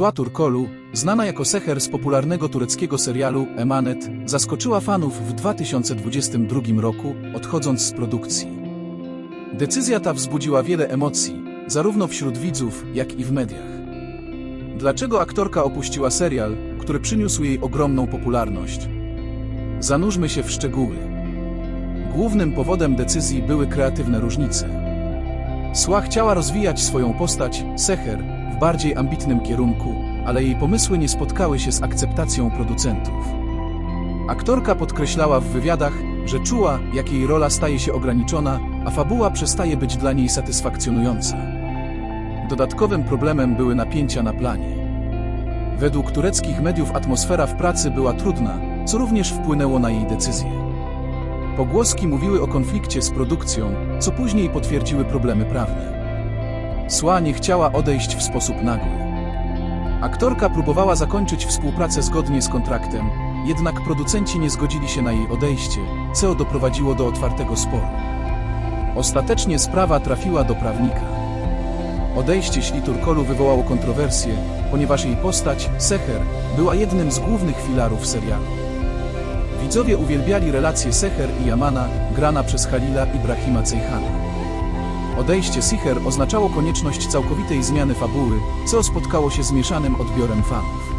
Sła Turkolu, znana jako Seher z popularnego tureckiego serialu Emanet, zaskoczyła fanów w 2022 roku, odchodząc z produkcji. Decyzja ta wzbudziła wiele emocji, zarówno wśród widzów, jak i w mediach. Dlaczego aktorka opuściła serial, który przyniósł jej ogromną popularność? Zanurzmy się w szczegóły. Głównym powodem decyzji były kreatywne różnice. Sła chciała rozwijać swoją postać, Seher, bardziej ambitnym kierunku, ale jej pomysły nie spotkały się z akceptacją producentów. Aktorka podkreślała w wywiadach, że czuła, jak jej rola staje się ograniczona, a fabuła przestaje być dla niej satysfakcjonująca. Dodatkowym problemem były napięcia na planie. Według tureckich mediów atmosfera w pracy była trudna, co również wpłynęło na jej decyzję. Pogłoski mówiły o konflikcie z produkcją, co później potwierdziły problemy prawne. Sła nie chciała odejść w sposób nagły. Aktorka próbowała zakończyć współpracę zgodnie z kontraktem, jednak producenci nie zgodzili się na jej odejście, co doprowadziło do otwartego sporu. Ostatecznie sprawa trafiła do prawnika. Odejście Śliturkolu wywołało kontrowersje, ponieważ jej postać, Seher, była jednym z głównych filarów serialu. Widzowie uwielbiali relacje Seher i Yamana, grana przez Halila Ibrahima Ceyhana. Odejście Sicher oznaczało konieczność całkowitej zmiany fabuły, co spotkało się z mieszanym odbiorem fanów.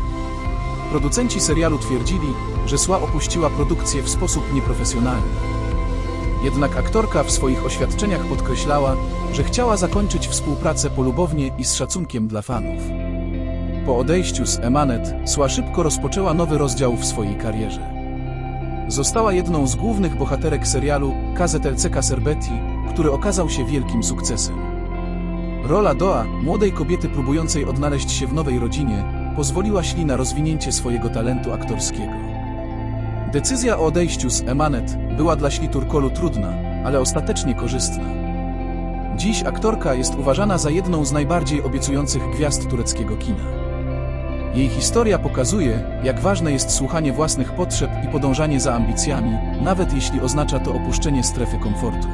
Producenci serialu twierdzili, że Sła opuściła produkcję w sposób nieprofesjonalny. Jednak aktorka w swoich oświadczeniach podkreślała, że chciała zakończyć współpracę polubownie i z szacunkiem dla fanów. Po odejściu z Emanet, Sła szybko rozpoczęła nowy rozdział w swojej karierze. Została jedną z głównych bohaterek serialu KZLCK Serbeti, który okazał się wielkim sukcesem. Rola Doa, młodej kobiety próbującej odnaleźć się w nowej rodzinie, pozwoliła Śli na rozwinięcie swojego talentu aktorskiego. Decyzja o odejściu z Emanet była dla Śli Turkolu trudna, ale ostatecznie korzystna. Dziś aktorka jest uważana za jedną z najbardziej obiecujących gwiazd tureckiego kina. Jej historia pokazuje, jak ważne jest słuchanie własnych potrzeb i podążanie za ambicjami, nawet jeśli oznacza to opuszczenie strefy komfortu.